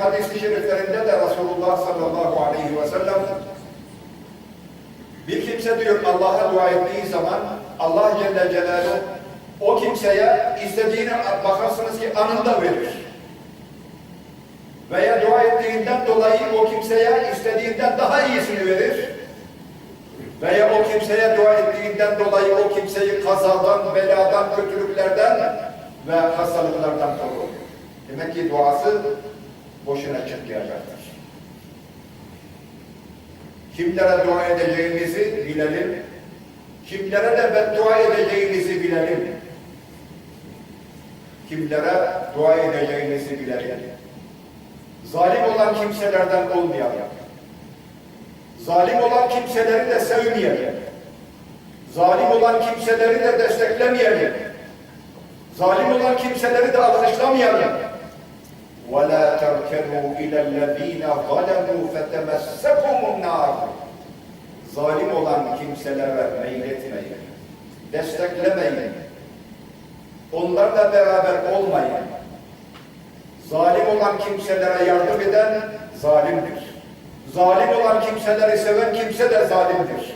hadis-i şeriflerinde de Resulullah sallallahu aleyhi ve sellem bir kimse diyor Allah'a dua ettiği zaman Allah Celle Celaluhu o kimseye istediğini bakarsınız ki anında verir. Veya dua ettiğinden dolayı o kimseye istediğinden daha iyisini verir. Veya o kimseye dua ettiğinden dolayı o kimseyi kazadan, beladan, kötülüklerden ve hastalıklardan korur. Demek ki duası boşuna çıkmayacaktır. Kimlere dua edeceğimizi bilelim. Kimlere de beddua edeceğimizi bilelim. Kimlere dua edeceğimizi bilelim. Zalim olan kimselerden olmayalım. Zalim olan kimseleri de sevmeyelim. Zalim olan kimseleri de desteklemeyelim. Zalim olan kimseleri de alkışlamayalım tekerru ilellezine zalemu fetemessekumun nar. Zalim olan kimselere meyletmeyin. Desteklemeyin. Onlarla beraber olmayın. Zalim olan kimselere yardım eden zalimdir. Zalim olan kimseleri seven kimse de zalimdir.